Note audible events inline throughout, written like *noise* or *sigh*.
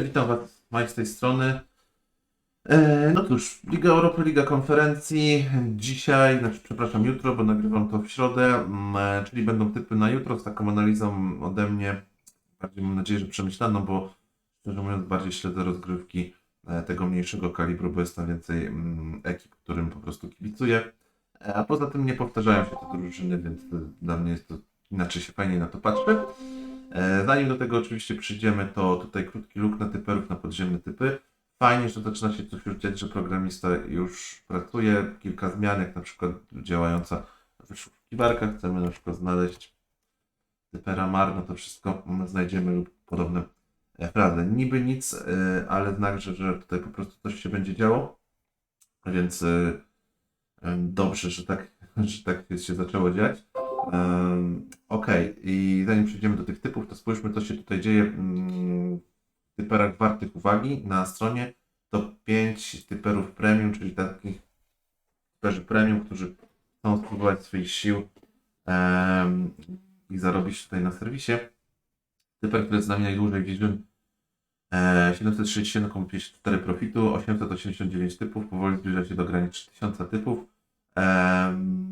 Witam Was, Mike z tej strony. E, no cóż, Liga Europy, Liga Konferencji. Dzisiaj, znaczy przepraszam, jutro, bo nagrywam to w środę, czyli będą typy na jutro z taką analizą ode mnie. Bardziej mam nadzieję, że przemyślaną, bo szczerze mówiąc bardziej śledzę rozgrywki e, tego mniejszego kalibru, bo jest tam więcej ekip, którym po prostu kibicuję. E, A poza tym nie powtarzają się te drużyny, więc dla mnie jest to inaczej się fajnie na to patrzy. E, Zanim do tego oczywiście przyjdziemy, to tutaj krótki luk na typerów, na podziemne typy. Fajnie, że zaczyna się coś już dziać, że programista już pracuje. Kilka zmian, jak na przykład działająca w wyszukiwarkach. Chcemy na przykład znaleźć typera mar, no to wszystko znajdziemy lub podobne frazy. Niby nic, e, ale znak, że, że tutaj po prostu coś się będzie działo. Więc e, dobrze, że tak, *laughs* że tak się zaczęło dziać. Um, Okej, i zanim przejdziemy do tych typów, to spójrzmy, co się tutaj dzieje mm, w typerach wartych uwagi na stronie. To 5 typerów premium, czyli takich typerzy premium, którzy chcą spróbować swoich sił em, i zarobić tutaj na serwisie. Typer, który jest z nami najdłużej, Vision e, 767,54 profitu, 889 typów, powoli zbliża się do granic 3000 typów. Em,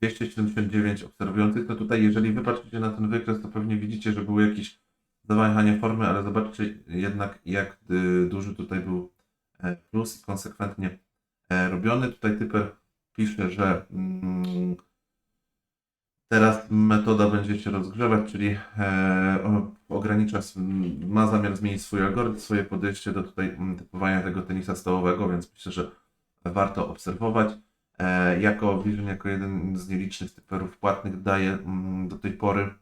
279 obserwujących, to tutaj jeżeli wy patrzycie na ten wykres, to pewnie widzicie, że były jakieś zawahania formy, ale zobaczcie jednak jak y, duży tutaj był e, plus i konsekwentnie e, robiony. Tutaj typer pisze, że mm, teraz metoda będzie się rozgrzewać, czyli e, ogranicza, ma zamiar zmienić swój algorytm, swoje podejście do tutaj typowania tego tenisa stołowego, więc myślę, że warto obserwować. E, jako Vision, jako jeden z nielicznych typerów płatnych daje mm, do tej pory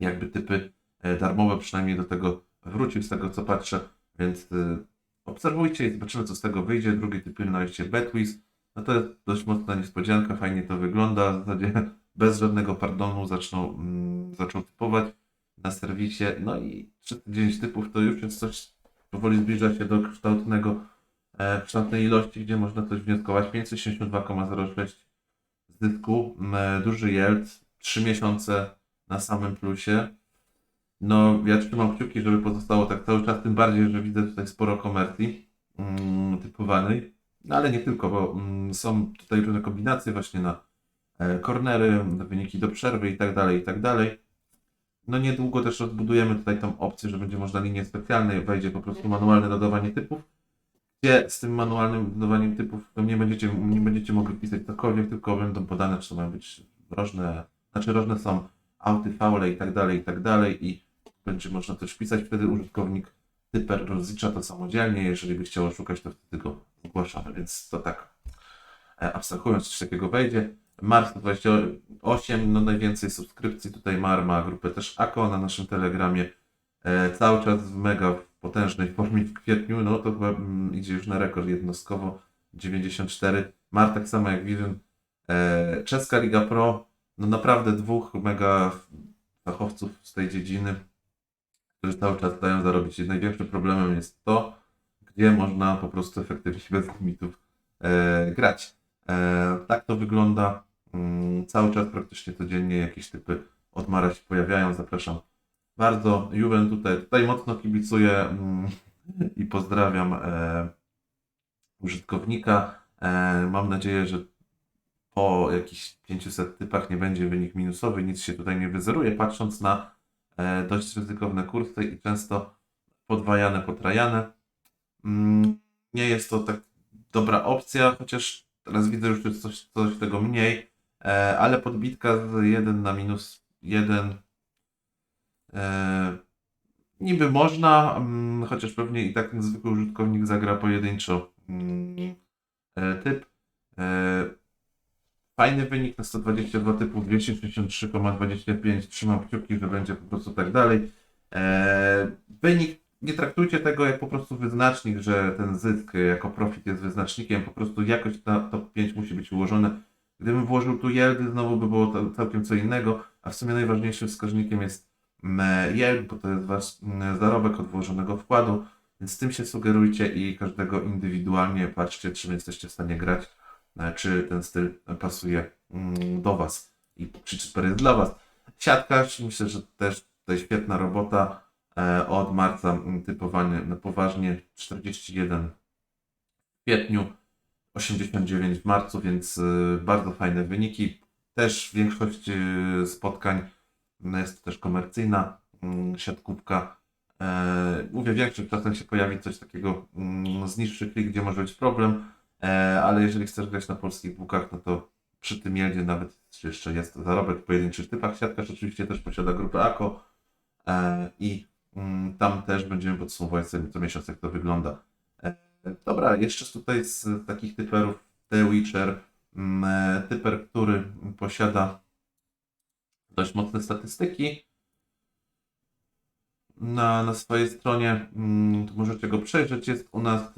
jakby typy e, darmowe, przynajmniej do tego wrócił z tego co patrzę, więc y, obserwujcie i zobaczymy co z tego wyjdzie. Drugi typ pilnujcie Betwiz. No to jest dość mocna niespodzianka, fajnie to wygląda, w zasadzie *laughs* bez żadnego pardonu zaczną, mm, zaczął typować na serwisie, no i 309 typów to już jest coś, powoli zbliża się do kształtnego e, kształtnej ilości, gdzie można coś wnioskować. 562,06 zysku, e, duży yield, 3 miesiące na samym plusie. No, ja trzymam kciuki, żeby pozostało tak cały czas, tym bardziej, że widzę tutaj sporo komercji mm, typowanej. No ale nie tylko, bo mm, są tutaj różne kombinacje właśnie na e, cornery, na wyniki do przerwy i tak dalej, i tak dalej. No niedługo też rozbudujemy tutaj tą opcję, że będzie można linię specjalnej, wejdzie po prostu manualne dodawanie typów, z tym manualnym dodawaniem typów nie będziecie, nie będziecie mogli pisać cokolwiek, tylko będą podane, czy to mają być rożne, znaczy rożne są auty, faule i tak dalej, i tak dalej i będzie można też wpisać, wtedy użytkownik typer rozlicza to samodzielnie, jeżeli by chciał oszukać, to wtedy go zgłaszamy, więc to tak. E, abstrahując, coś takiego wejdzie. Mars 128, no najwięcej subskrypcji. Tutaj Mar ma grupę też AKO na naszym Telegramie, e, cały czas mega potężnej formie w kwietniu, no to chyba mm, idzie już na rekord jednostkowo, 94. Mar tak samo jak Vision, e, Czeska Liga Pro, no naprawdę dwóch mega fachowców z tej dziedziny, którzy cały czas dają zarobić. I największym problemem jest to, gdzie można po prostu efektywnie bez limitów e, grać. E, tak to wygląda. Mm, cały czas praktycznie codziennie jakieś typy od Mara się pojawiają. Zapraszam bardzo. Juven tutaj, tutaj mocno kibicuję mm, i pozdrawiam e, użytkownika. E, mam nadzieję, że po jakichś 500 typach nie będzie wynik minusowy, nic się tutaj nie wyzeruje, patrząc na e, dość ryzykowne kursy i często podwajane, potrajane. Mm, nie jest to tak dobra opcja, chociaż teraz widzę już coś, coś tego mniej, e, ale podbitka z 1 na minus 1 e, niby można, mm, chociaż pewnie i tak zwykły użytkownik zagra pojedynczo mm, e, typ. E, Fajny wynik na 122 typów, 263,25. Trzymam kciuki, że będzie po prostu tak dalej. Wynik, nie traktujcie tego jak po prostu wyznacznik, że ten zysk jako profit jest wyznacznikiem. Po prostu jakoś na top 5 musi być ułożone. Gdybym włożył tu yieldy, znowu by było całkiem co innego, a w sumie najważniejszym wskaźnikiem jest yield, bo to jest wasz zarobek od włożonego wkładu. Więc z tym się sugerujcie i każdego indywidualnie patrzcie, czym jesteście w stanie grać e, czy ten styl pasuje mm, do Was i czy super jest dla Was. Siatkarz, myślę, że też tutaj świetna robota. E, Od marca mm, typowanie na poważnie 41 w kwietniu, 89 w marcu, więc y, bardzo fajne wyniki. Też większość spotkań no, jest też komercyjna mm, siatkówka. E, mówię większość, czasem się pojawi coś takiego mm, z niższych lig, gdzie może być problem, e, ale jeżeli chcesz grać na polskich bukach, no to przy tym jedzie nawet jeszcze jest zarobek w pojedynczych typach. Siatkarz oczywiście też posiada grupę AKO e, i mm, tam też będziemy podsumowywać sobie co miesiąc, jak to wygląda. Dobra, jeszcze tutaj z takich typerów The Witcher, typer, który posiada dość mocne statystyki na, na swojej stronie. mm, to Możecie go przejrzeć. Jest u nas y,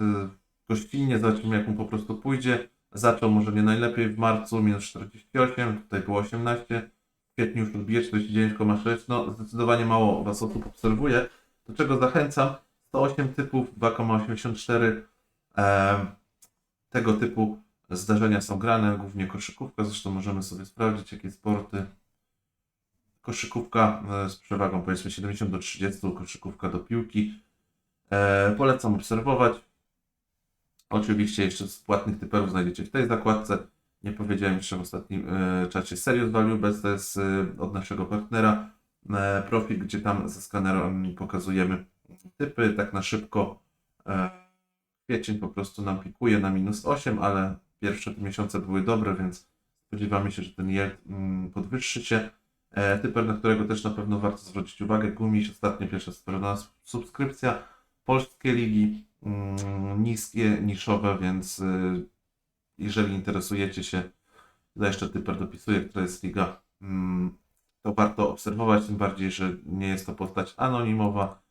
gościnnie, zobaczymy jak mu po prostu pójdzie. Zaczął może nie najlepiej w marcu, minus 48, tutaj było 18. W kwietniu już odbije 49,6. No zdecydowanie mało Was osób obserwuje. Do czego zachęcam? 108 typów, 2,84. E, tego typu zdarzenia są grane, głównie koszykówka. Zresztą możemy sobie sprawdzić, jakie sporty koszykówka e, z przewagą powiedzmy 70 do 30, koszykówka do piłki. E, polecam obserwować. Oczywiście jeszcze z płatnych typerów znajdziecie w tej zakładce. Nie powiedziałem jeszcze w ostatnim e, czasie Serious Value Best, e, od naszego partnera e, profil, gdzie tam ze skanerem pokazujemy typy tak na szybko. Kwiecień po prostu nam pikuje na minus 8, ale pierwsze te miesiące były dobre, więc spodziewamy się, że ten yield mm, podwyższy się. E, Typer, na którego też na pewno warto zwrócić uwagę. Gumiś, ostatnio pierwsza sprawdzona subskrypcja. Polskie ligi, mm, niskie, niszowe, więc y, jeżeli interesujecie się, tutaj jeszcze Typer dopisuje, która jest liga, mm, to warto obserwować, tym bardziej, że nie jest to postać anonimowa.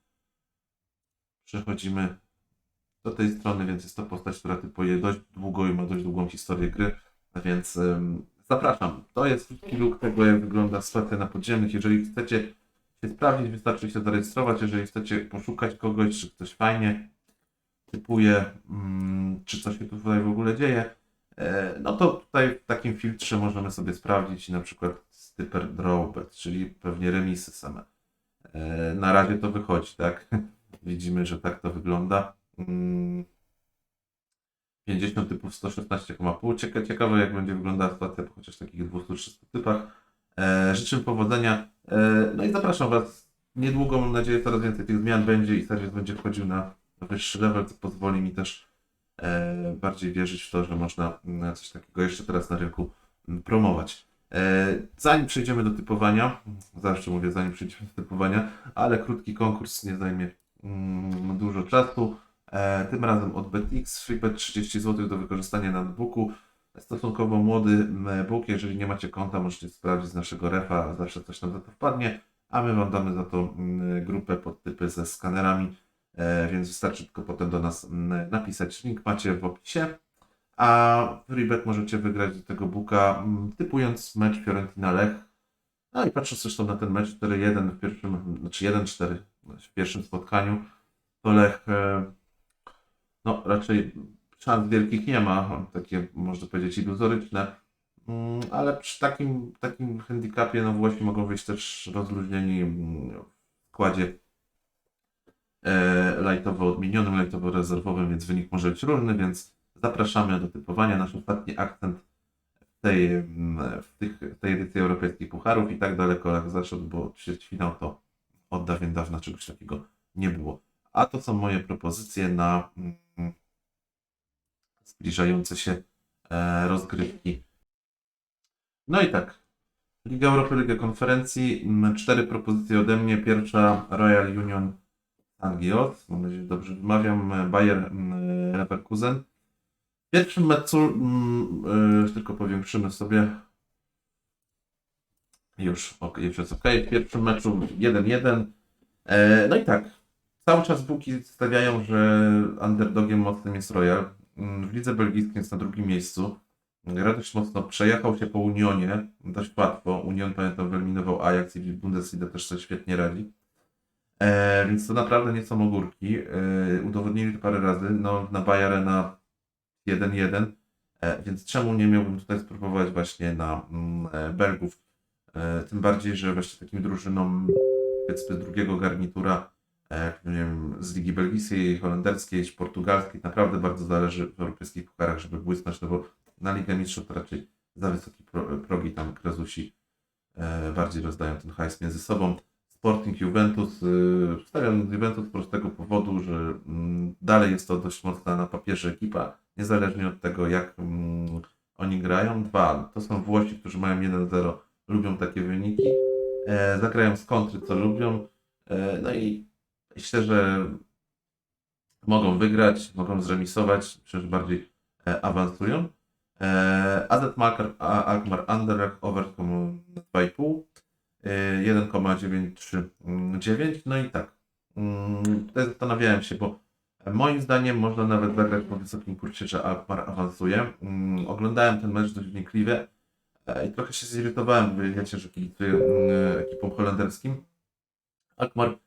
Przechodzimy do tej strony, więc jest to postać, która typuje dość długo i ma dość długą historię gry, więc zapraszam. To jest krótki look tego, jak wygląda sytuacja na podziemnych. Jeżeli chcecie się sprawdzić, wystarczy się zarejestrować. Jeżeli chcecie poszukać kogoś, czy ktoś fajnie typuje, mm, czy coś się tutaj w ogóle dzieje, e, no to tutaj w takim filtrze możemy sobie sprawdzić na przykład typer drawbet, czyli pewnie remisy same. E, Na razie to wychodzi, tak? *laughs* Widzimy, że tak to wygląda. Mm, 50 typów 116,5. Cieka, ciekawe jak będzie wyglądała sytuacja po chociaż takich 200-300 typach. E, życzę powodzenia. E, no i zapraszam Was. Niedługo, mam nadzieję, coraz więcej tych zmian będzie i serwis będzie wchodził na wyższy level, co pozwoli mi też e, bardziej wierzyć w to, że można mm, coś takiego jeszcze teraz na rynku mm, promować. E, zanim przejdziemy do typowania, zawsze mówię zanim przejdziemy do typowania, ale krótki konkurs nie zajmie mm, dużo czasu. E, tym razem od BetX, FreeBet 30 zł do wykorzystania na notebooku. Stosunkowo młody book, jeżeli nie macie konta, możecie sprawdzić z naszego refa, zawsze coś nam za to wpadnie, a my Wam damy za to m, grupę pod typy ze skanerami, e, więc wystarczy tylko potem do nas m, napisać. Link macie w opisie, a FreeBet możecie wygrać do tego booka m, typując mecz Fiorentina-Lech. No i patrząc zresztą na ten mecz 4-1 w pierwszym, znaczy 1-4 w pierwszym spotkaniu, to Lech e, no raczej szans wielkich nie ma, takie można powiedzieć iluzoryczne, Mm, ale przy takim, takim handicapie no Włosi mogą wyjść też rozluźnieni mm, w składzie e, lightowo odmienionym, lightowo rezerwowym, więc wynik może być różny, więc zapraszamy do typowania. Nasz ostatni akcent w tej, mm, w tych, w tej edycji europejskich pucharów i tak daleko jak zaszedł, bo ćwierćfinał to od dawien dawna czegoś takiego nie było. A to są moje propozycje na zbliżające się e, rozgrywki. No i tak. Liga Europy, Liga Konferencji. Cztery propozycje ode mnie. Pierwsza Royal Union Angios. Mam nadzieję, że dobrze wymawiam. Bayer Leverkusen. W pierwszym meczu, e, tylko powiększymy sobie. Już, ok, już jest ok. W pierwszym meczu 1-1. E, no i tak. Cały czas buki stawiają, że underdogiem mocnym jest Royal. Mm, W lidze belgijskiej jest na drugim miejscu. Gra dość mocno przejechał się po Unionie, dość łatwo. Union pamiętam wyeliminował Ajax i Bundesliga też sobie świetnie radzi. E, więc to naprawdę nie są ogórki. E, udowodnili to parę razy. No, na Bayern na 1-1. E, więc czemu nie miałbym tutaj spróbować właśnie na mm, e, Belgów? E, tym bardziej, że właśnie takim drużynom powiedzmy drugiego garnitura nie wiem, z Ligi Belgijskiej, Holenderskiej, Portugalskiej. Naprawdę bardzo zależy w europejskich pucharach, żeby błysnąć, no bo na Ligę Mistrzów to raczej za wysokie pro, progi tam krezusi e, bardziej rozdają ten hajs między sobą. Sporting Juventus, y, wstawiam Juventus z prostego powodu, że mm, dalej jest to dość mocna na papierze ekipa, niezależnie od tego jak mm, oni grają. Dwa, to są Włosi, którzy mają 1-0, lubią takie wyniki, e, zagrają z kontry, co lubią, e, no i myślę, że mogą wygrać, mogą zremisować, myślę, że bardziej e, awansują. E, AZ Malkar, A- Alkmaar Anderlecht, Overcome 2,5, e, 1,939. No i tak, mm, zastanawiałem się, bo moim zdaniem można nawet zagrać po wysokim kursie, że Alkmaar awansuje. Mm, Oglądałem ten mecz dość wnikliwie e, i trochę się zirytowałem, bo wiecie, że kibicuję mm, ekipom holenderskim. Alkmaar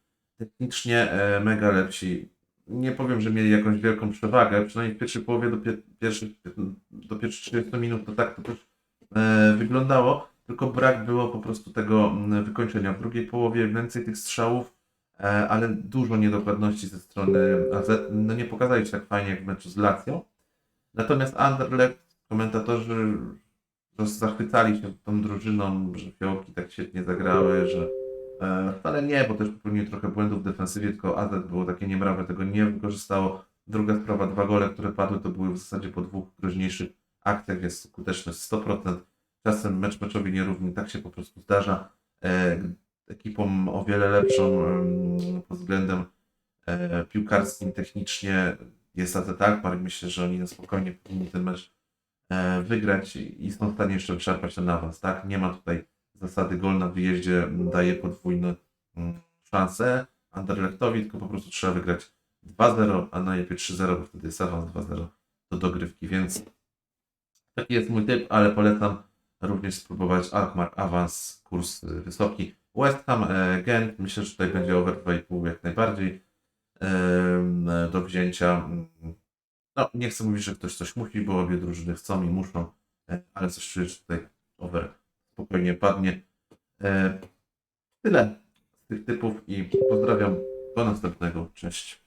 technicznie e, mega lepsi. Nie powiem, że mieli jakąś wielką przewagę, przynajmniej w pierwszej połowie do, pie, pierwszych, do pierwszych 30 minut to tak to też e, wyglądało, tylko brak było po prostu tego mm, wykończenia. W drugiej połowie więcej tych strzałów, e, ale dużo niedokładności ze strony AZ. No nie pokazali się tak fajnie jak w meczu z Lazio. Natomiast Anderlecht, komentatorzy zachwycali się tą drużyną, że fiołki tak świetnie zagrały, że Wcale nie, bo też popełnił trochę błędów w defensywie, tylko AZ było takie niemrawe, tego nie wykorzystało. Druga sprawa, dwa gole, które padły, to były w zasadzie po dwóch groźniejszych akcjach, jest skuteczność 100%. Czasem mecz meczowi nierówny, tak się po prostu zdarza. E, ekipą o wiele lepszą pod względem e, piłkarskim, technicznie jest AZ Alkmaar myślę, że oni na spokojnie powinni ten mecz e, wygrać i są w stanie jeszcze wyczerpać ten awans, tak? Nie ma tutaj zasady gol na wyjeździe daje podwójne mm, szanse Anderlechtowi, tylko po prostu trzeba wygrać 2-0, a najlepiej 3-0, bo wtedy jest awans 2-0 do dogrywki, więc taki jest mój typ, ale polecam również spróbować Alkmaar awans, kurs y, wysoki. West Ham, e, Gent, myślę, że tutaj będzie over 2,5 jak najbardziej do wzięcia. Mm, No, nie chcę mówić, że ktoś coś musi, bo obie drużyny chcą i muszą, e, ale coś czuję, że tutaj over spokojnie padnie. E, Tyle z tych typów i pozdrawiam do następnego. Cześć.